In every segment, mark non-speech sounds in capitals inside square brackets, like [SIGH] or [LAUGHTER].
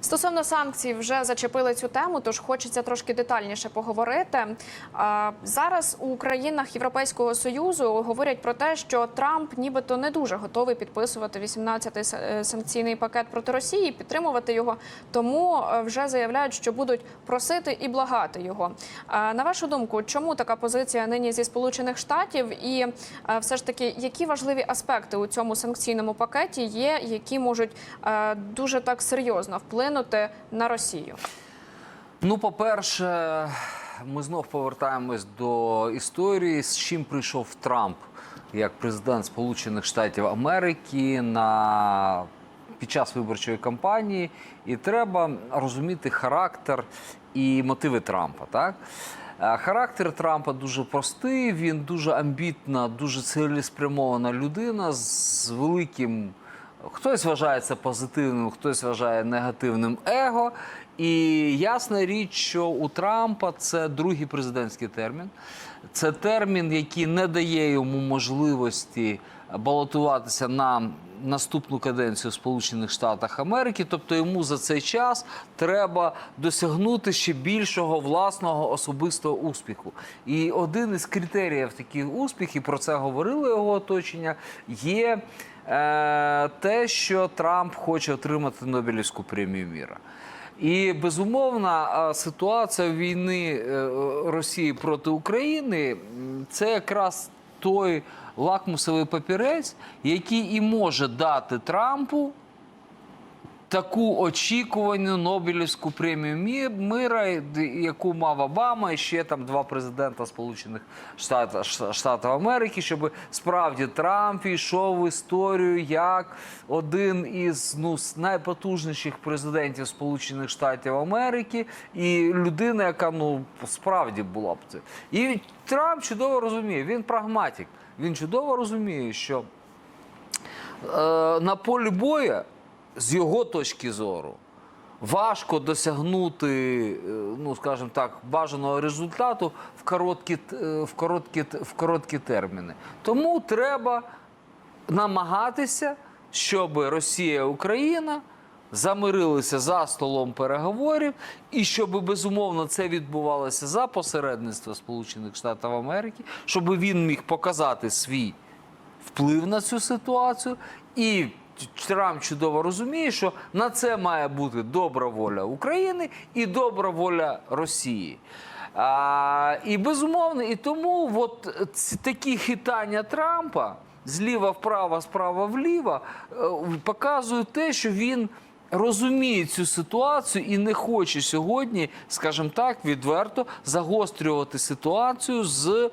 Стосовно санкцій, вже зачепили цю тему, тож хочеться трошки детальніше поговорити. Зараз у країнах Європейського союзу говорять про те, що Трамп нібито не дуже готовий підписувати 18-й е, санкційний пакет проти Росії, підтримувати його. Тому е, вже заявляють, що будуть просити і благати його. На вашу думку, чому така позиція нині зі Сполучених Штатів? І е, все ж таки, які важливі аспекти у цьому санкційному пакеті є, які можуть дуже так серйозно вплинути на Росію? Ну, по-перше, ми знов повертаємось до історії, з чим прийшов Трамп як президент Сполучених Штатів Америки на під час виборчої кампанії, і треба розуміти характер і мотиви Трампа. Так Е, характер Трампа дуже простий. Він дуже амбітна, дуже цілеспрямована людина з великим. Хтось вважає це позитивним, хтось вважає негативним его. І ясна річ, що у Трампа це другий президентський термін. Це термін, який не дає йому можливості балотуватися на наступну каденцію в Сполучених Штатах Америки. Тобто йому за цей час треба досягнути ще більшого власного особистого успіху. І один із критеріїв таких успіхів, про це говорило його оточення, є те, що Трамп хоче отримати Нобелівську премію міра. І безумовно, е, ситуація війни е, Росії проти України це якраз той лакмусовий папірець, який і може дати Трампу таку очікувану Нобелівську премію Мі- мира, яку мав Обама і ще там два президента Сполучених Штатів, Америки, щоб справді Трамп йшов в історію як один із ну, найпотужніших президентів Сполучених Штатів Америки і людина, яка ну справді була б це. І Трамп чудово розуміє, він прагматик. Він чудово розуміє, що е, на полі бою, з його точки зору, важко досягнути, е, ну скажімо так, бажаного результату в короткі, е, в короткі, в короткі терміни. Тому треба намагатися, щоб Росія і Україна замирилися за столом переговорів, і щоб безумовно це відбувалося за посередництва Сполучених Штатів Америки, щоб він міг показати свій вплив на цю ситуацію. І Трамп чудово розуміє, що на це має бути добра воля України і добра воля Росії. А, і безумовно, і тому от ці такі хитання Трампа зліва вправо, справа вліво е, показують те, що він. Розуміє цю ситуацію і не хоче сьогодні, скажімо так, відверто загострювати ситуацію з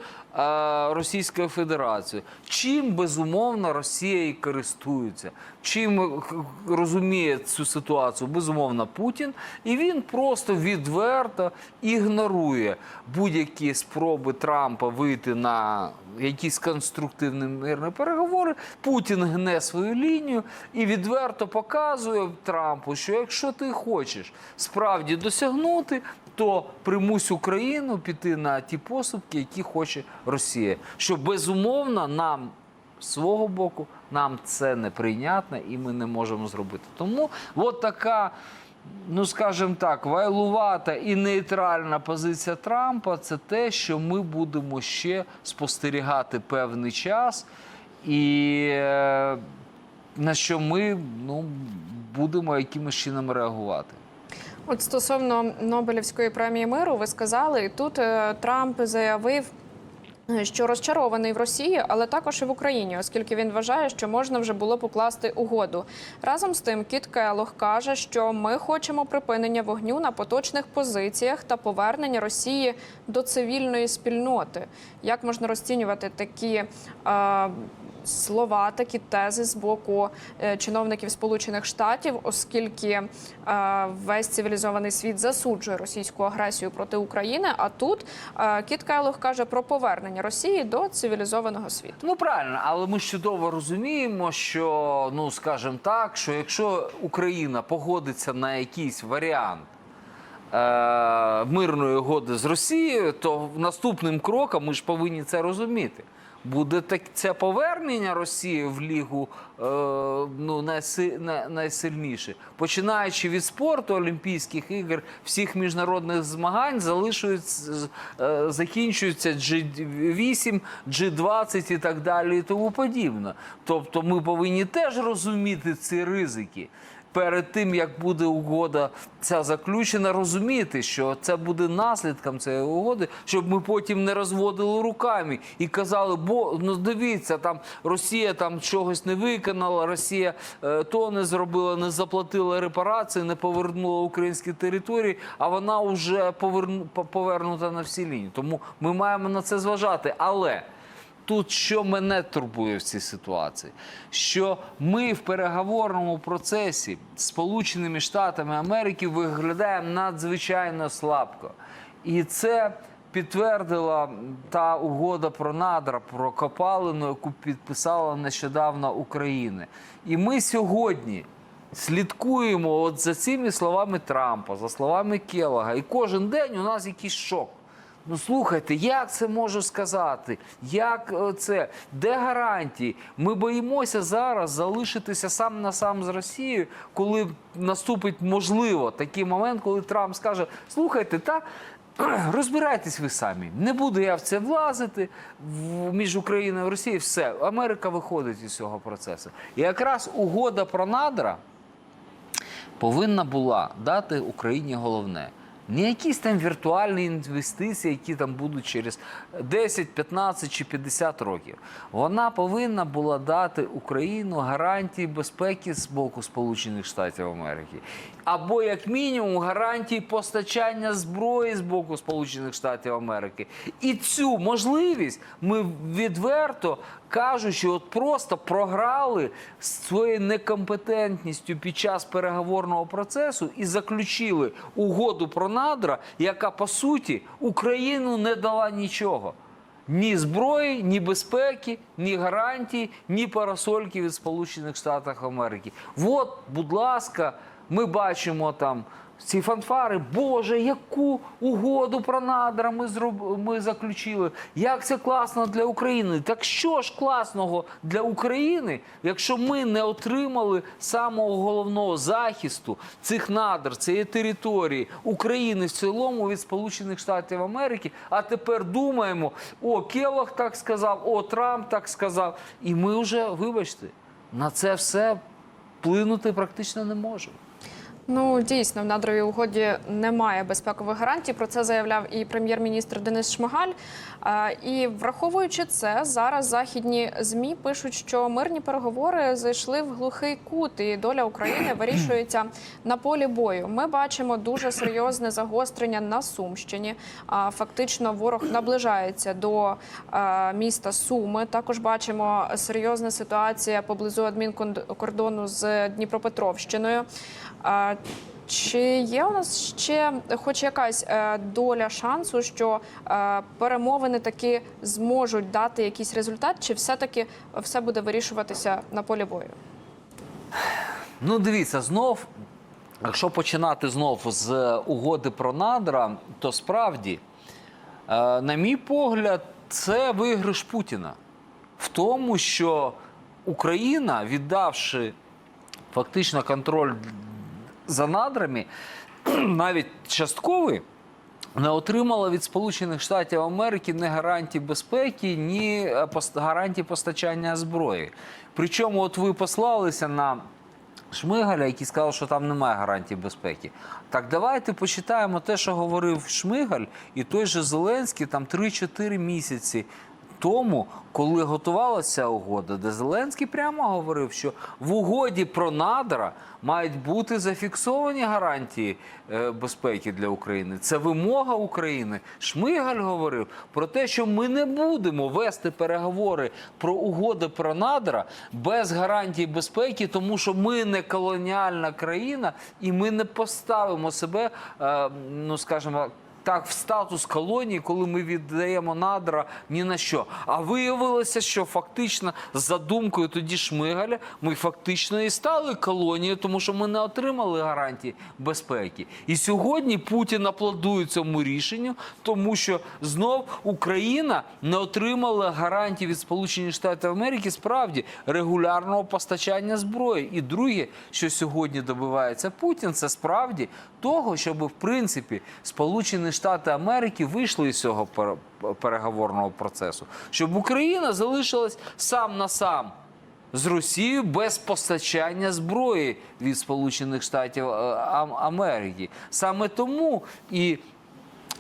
Російською Федерацією. Чим безумовно Росія і користується, чим е, розуміє цю ситуацію безумовно Путін, і він просто відверто ігнорує будь-які спроби Трампа вийти на якісь конструктивні мирні переговори. Путін гне свою лінію і відверто показує Трампу, що якщо ти хочеш справді досягнути, то примусь Україну піти на ті поступки, які хоче Росія. Що безумовно нам свого боку нам це неприйнятно і ми не можемо зробити. Тому от така. Ну, скажімо так, вайлувата і нейтральна позиція Трампа це те, що ми будемо ще спостерігати певний час, і е, на що ми ну, будемо якимось чином реагувати. От стосовно Нобелівської премії миру, ви сказали, і тут е, Трамп заявив. е, Що розчарований в Росії, але також і в Україні, оскільки він вважає, що можна вже було покласти угоду. Разом з тим, Кіт Келох каже, що ми хочемо припинення вогню на поточних позиціях та повернення Росії до цивільної спільноти. Як можна розцінювати такі е, слова, такі тези з боку е, чиновників Сполучених Штатів, оскільки е, весь цивілізований світ засуджує російську агресію проти України. А тут е, Кіт Кайлох каже про повернення Росії до цивілізованого світу. Ну правильно, але ми чудово розуміємо, що ну скажімо так, що якщо Україна погодиться на якийсь варіант. Мирної угоди з Росією, то наступним кроком ми ж повинні це розуміти. Буде так це повернення Росії в лігу е, ну, найси, най, найсильніше. Починаючи від спорту, Олімпійських ігор, всіх міжнародних змагань залишуються, е, закінчуються G8, G20 і так далі, і тому подібне. Тобто ми повинні теж розуміти ці ризики. Перед тим як буде угода ця заключена, розуміти, що це буде наслідком цієї угоди, щоб ми потім не розводили руками і казали, бо ну дивіться, там Росія там чогось не виконала, Росія е, то не зробила, не заплатила репарації, не повернула українські території, а вона вже поверну, по- повернута на всі лінії. Тому ми маємо на це зважати. Але Тут що мене турбує в цій ситуації, що ми в переговорному процесі з Сполученими Штатами Америки виглядаємо надзвичайно слабко. І це підтвердила та угода про надра, про копалину, яку підписала нещодавно Україна. І ми сьогодні слідкуємо от за цими словами Трампа, за словами Келлога. І кожен день у нас якийсь шок. Ну слухайте, як це можу сказати? Як е, це? Де гарантії? Ми боїмося зараз залишитися сам на сам з Росією, коли наступить можливо такий момент, коли Трамп скаже: слухайте, та. [CLEARS THROAT] Розбирайтесь ви самі. Не буду я в це влазити між Україною і Росією. Все, Америка виходить із цього процесу. І якраз угода про надра повинна була дати Україні головне. Не якісь там віртуальні інвестиції, які там будуть через 10, 15 чи 50 років. Вона повинна була дати Україну гарантії безпеки з боку Сполучених Штатів Америки. Або, як мінімум, гарантії постачання зброї з боку Сполучених Штатів Америки. І цю можливість ми відверто кажучи, от просто програли своєю некомпетентністю під час переговорного процесу і заключили угоду про надра, яка по суті Україну не дала нічого. Ні зброї, ні безпеки, ні гарантій, ні парасольки від Сполучених Штатів Америки. От, будь ласка, ми бачимо там ці фанфари. Боже, яку угоду про надра ми зроб... ми заключили. Як це класно для України? Так що ж класного для України, якщо ми не отримали самого головного захисту цих надр, цієї території України в цілому від Сполучених Штатів Америки? А тепер думаємо: о, Келлог так сказав, о, Трамп так сказав. І ми вже, вибачте, на це все вплинути практично не можемо. Ну дійсно в надровій угоді немає безпекових гарантій. Про це заявляв і прем'єр-міністр Денис Шмигаль. Е, І враховуючи це, зараз західні змі пишуть, що мирні переговори зайшли в глухий кут, і доля України [CLEARS THROAT] вирішується на полі бою. Ми бачимо дуже серйозне загострення на Сумщині. Фактично ворог наближається до е, міста Суми. Також бачимо серйозна ситуація поблизу адмінкордону з Дніпропетровщиною. Чи є у нас ще хоч якась е, доля шансу, що е, перемовини таки зможуть дати якийсь результат, чи все-таки все буде вирішуватися на полі бою? Ну, дивіться, знов, якщо починати знов з угоди про надра, то справді, е, на мій погляд, це виграш Путіна в тому, що Україна, віддавши фактично контроль за надрами, [CLEARS THROAT] навіть частковий, не отримала від Сполучених Штатів Америки ні гарантій безпеки, ні е, гарантій постачання зброї. Причому, от ви послалися на Шмигаля, який сказав, що там немає гарантій безпеки. Так давайте почитаємо те, що говорив Шмигаль, і той же Зеленський там 3-4 місяці тому, коли готувалася угода, де Зеленський прямо говорив, що в угоді про надра мають бути зафіксовані гарантії е, безпеки для України. Це вимога України. Шмигаль говорив про те, що ми не будемо вести переговори про угоди про надра без гарантій безпеки, тому що ми не колоніальна країна і ми не поставимо себе, е, ну скажімо, так в статус колонії, коли ми віддаємо надра ні на що. А виявилося, що фактично з задумкою тоді Шмигаля ми фактично і стали колонією, тому що ми не отримали гарантії безпеки. І сьогодні Путін аплодує цьому рішенню, тому що знов Україна не отримала гарантій від Сполучених Штатів Америки справді регулярного постачання зброї. І друге, що сьогодні добивається Путін, це справді того, щоб в принципі Сполучені Штати Америки вийшли із цього пере- переговорного процесу, щоб Україна залишилась сам на сам з Росією без постачання зброї від Сполучених Штатів е, Америки. Саме тому і.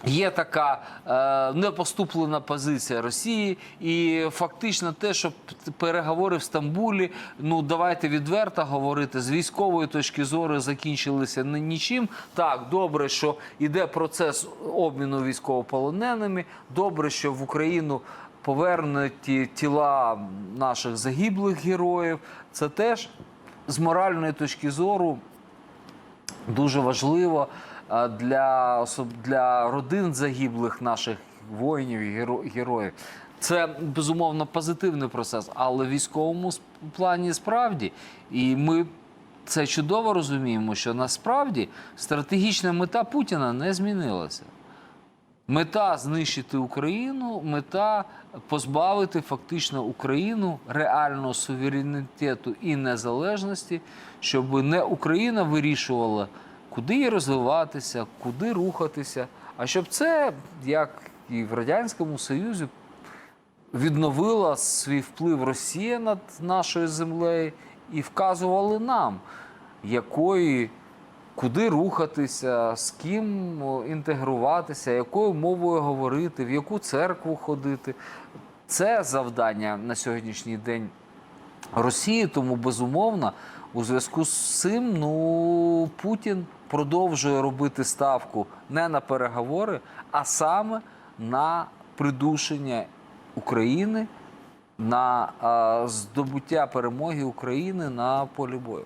Є така е, непоступлена позиція Росії, і фактично те, що переговори в Стамбулі, ну давайте відверто говорити, з військової точки зору закінчилися ни- нічим. Так, добре, що йде процес обміну військовополоненими. Добре, що в Україну повернуті тіла наших загиблих героїв. Це теж з моральної точки зору дуже важливо для, для родин загиблих наших воїнів і геро- героїв. Це безумовно позитивний процес, але в військовому плані справді. І ми це чудово розуміємо, що насправді стратегічна мета Путіна не змінилася. Мета знищити Україну, мета позбавити фактично Україну реального суверенітету і незалежності, щоб не Україна вирішувала, куди розвиватися, куди рухатися, а щоб це, як і в Радянському Союзі, відновила свій вплив Росія над нашою землею і вказували нам, якої, куди рухатися, з ким інтегруватися, якою мовою говорити, в яку церкву ходити. Це завдання на сьогоднішній день Росії, тому безумовно, у зв'язку з цим ну, Путін продовжує робити ставку не на переговори, а саме на придушення України, на здобуття перемоги України на полі бою.